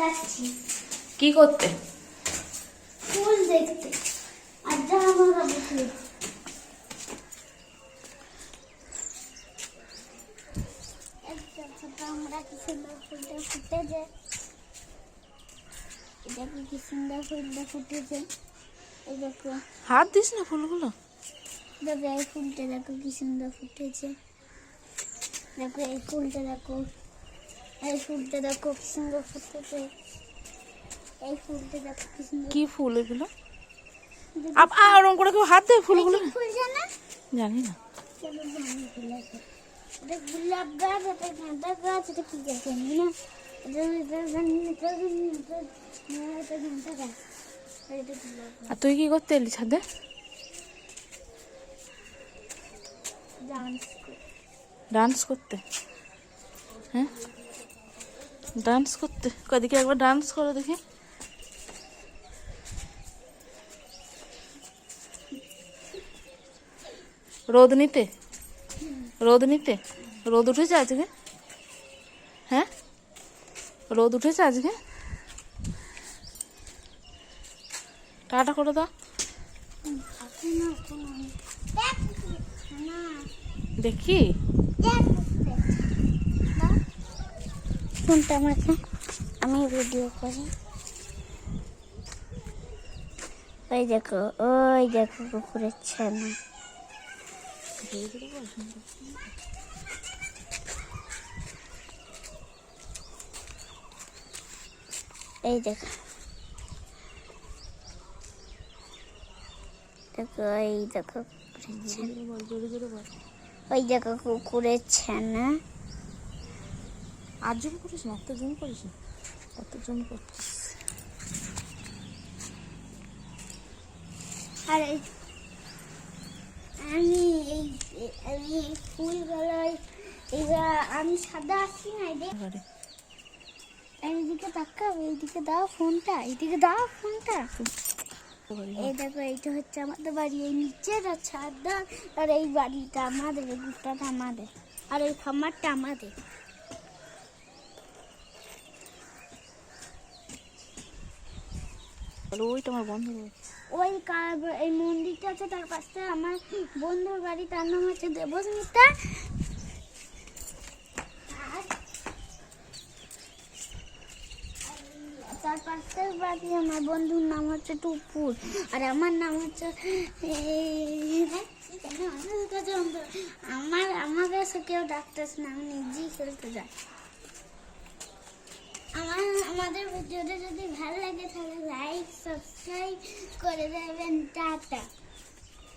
যাচ্ছি কি করতে? ফুল দেখতে। আর জামা কাপড় আমরা কি সুন্দর ফুলটা ফুটেছে। এটা কি সুন্দর ফুলটা ফুটেছে? দেখো। হাত দিস না ফুলগুলো। দেখো এই ফুলটা দেখো কি সুন্দর ফুটেছে। দেখো এই ফুলটা দেখো। এই ফুলটা দেখো কি সুন্দর ফুটেছে এই ফুলটা দেখো কি সুন্দর। কি ফুল এগুলো? আপ ওরকম করে কেউ হাত দেয় ফুলগুলো? ফুল জানা? জানি না। এটা গোলাপ গাছ এটা গাঁদা গাছ এটা কি গাছ জানি না। আর তুই কি করতে এলি ছাদে? ডান্স করতে। হ্যাঁ? ডান্স করতে। কদিকে একবার ডান্স করো দেখি। রোদ নিতে? রোদ নিতে? রোদ উঠেছে আজকে? হ্যাঁ? রোদ উঠেছে আজকে? টাটা করে দাও। দেখি। ফোনটা আমাকে আমি ভিডিও করি। ওই দেখো ওই দেখো কুকুরের ছানা। এই দেখো। দেখো, এই দেখো ওই দেখো কুকুরের ছানা। আর জুম করিস না? এত জুম করিস না কত জুম করছিস আর আমি এই আমি ফুলগুলো আমি সাদা আসছি না এবারে এইদিকে তাকাও এইদিকে দাও ফোনটা এইদিকে দাও ফোনটা। এই দেখো এইটা হচ্ছে আমাদের বাড়ি এই নিচের ছাদটা আর এই বাড়িটা আমাদের এই গুটাটা আমাদের আর এই খামারটা আমাদের। ওই এই মন্দিরটা আছে, তার পাশে আমার বন্ধুর বাড়ি, তার নাম হচ্ছে দেবস্মিতা। তার পাশের বাড়ি আমার বন্ধুর নাম হচ্ছে টুপুর। আর আমার নাম হচ্ছে আমার কাছে কেউ ডাকতেছে না, আমি নিজেই খেলতে যাই। আমার আমাদের ভিডিওটা যদি ভালো লাগে তাহলে লাইক সাবস্ক্রাইব করে দেবেন। টাটা।